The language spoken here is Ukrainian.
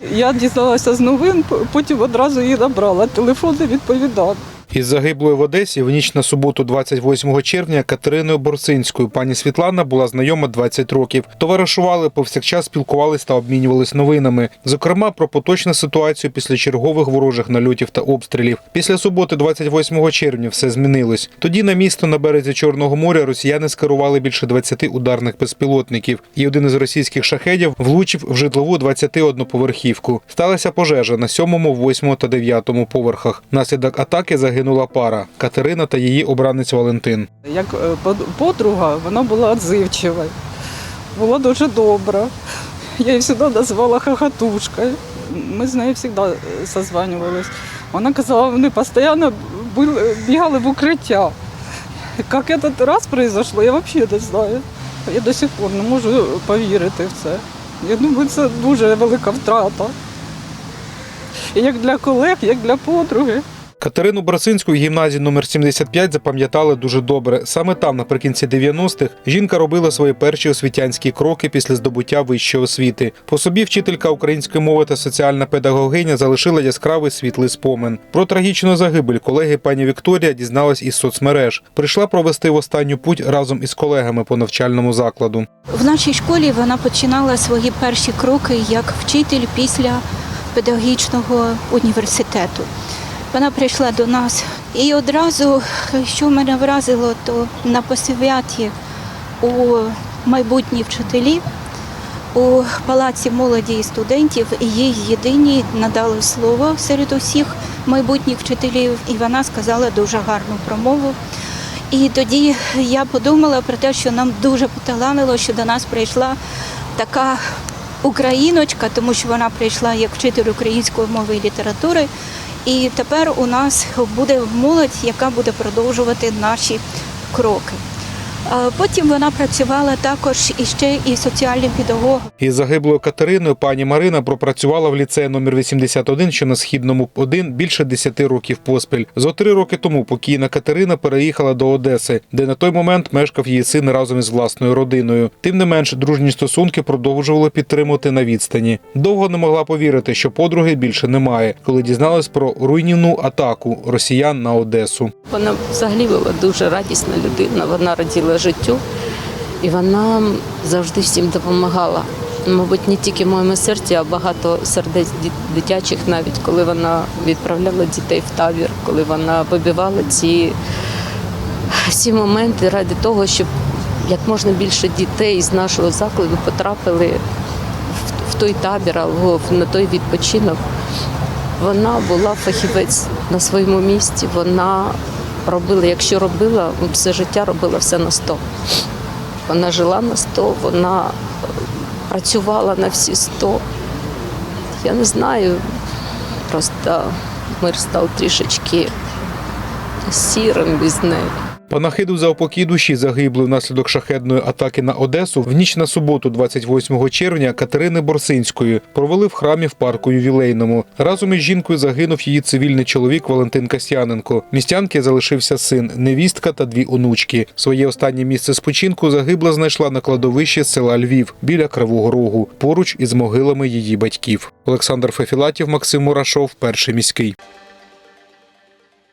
Я дізналася з новин, потім одразу її набрала. Телефон не відповідав. Із загиблою в Одесі в ніч на суботу, 28 червня, Катериною Борсинською пані Світлана була знайома 20 років. Товаришували, повсякчас спілкувались та обмінювались новинами. Зокрема, про поточну ситуацію після чергових ворожих нальотів та обстрілів. Після суботи, 28 червня, все змінилось. Тоді на місто на березі Чорного моря росіяни скерували більше 20 ударних безпілотників, і один із російських шахедів влучив в житлову 21-поверхівку. Сталася пожежа на 7, 8 та 9 поверхах. Наслідок атаки загинула пара Катерина та її обранець Валентин. Як е, подруга, вона була відзивчива, була дуже добра. Я її завжди називала хохотушкою. Ми з нею завжди созванювалися. Вона казала, вони постійно бігали в укриття. Як этот раз произошло, я взагалі не знаю. Я до сих пор не можу повірити в це. Я думаю, це дуже велика втрата. Як для колег, як для подруги. Катерину Брасинську гімназії номер 75 запам'ятали дуже добре. Саме там, наприкінці 90-х, жінка робила свої перші освітянські кроки після здобуття вищої освіти. По собі вчителька української мови та соціальна педагогиня залишила яскравий світлий спомин. Про трагічну загибель колеги пані Вікторія дізналась із соцмереж. Прийшла провести в останню путь разом із колегами по навчальному закладу. В нашій школі вона починала свої перші кроки як вчитель після педагогічного університету. Вона прийшла до нас і одразу, що мене вразило, то на посвяті у майбутні вчителі у палаці молоді і студентів їй єдині надали слово серед усіх майбутніх вчителів, і вона сказала дуже гарну промову. І тоді я подумала про те, що нам дуже поталанило, що до нас прийшла така україночка, тому що вона прийшла як вчитель української мови і літератури. І тепер у нас буде молодь, яка буде продовжувати наші кроки. Потім вона працювала також іще і соціальним педагогом. Із загиблою Катериною пані Марина пропрацювала в ліцеї номер 81, що на східному 1 більше 10 років поспіль. Зо три роки тому покійна Катерина переїхала до Одеси, де на той момент мешкав її син разом із власною родиною. Тим не менш, дружні стосунки продовжували підтримувати на відстані. Довго не могла повірити, що подруги більше немає, коли дізналась про руйнівну атаку росіян на Одесу. Вона взагалі була дуже радісна людина. Вона раділа життю і вона завжди всім допомагала. Мабуть, не тільки в моєму серці, а багато сердець дитячих, навіть коли вона відправляла дітей в табір, коли вона вибивала ці всі моменти ради того, щоб як можна більше дітей з нашого закладу потрапили в той табір або на той відпочинок. Вона була фахівець на своєму місці. Вона робила, якщо робила, все життя робила все на 100. Вона жила на 100, вона е, працювала на всі 100. Я не знаю, просто мир став трішечки сірим без неї. Панахиду за упокій душі загиблої внаслідок шахедної атаки на Одесу в ніч на суботу, 28 червня, Катерини Борсинської провели в храмі в парку ювілейному. Разом із жінкою загинув її цивільний чоловік Валентин Касьяненко. Містянки залишився син, невістка та дві онучки. Своє останнє місце спочинку загибла знайшла на кладовищі села Львів біля Кривого Рогу, поруч із могилами її батьків. Олександр Фефілатів, Максим Мурашов, перший міський.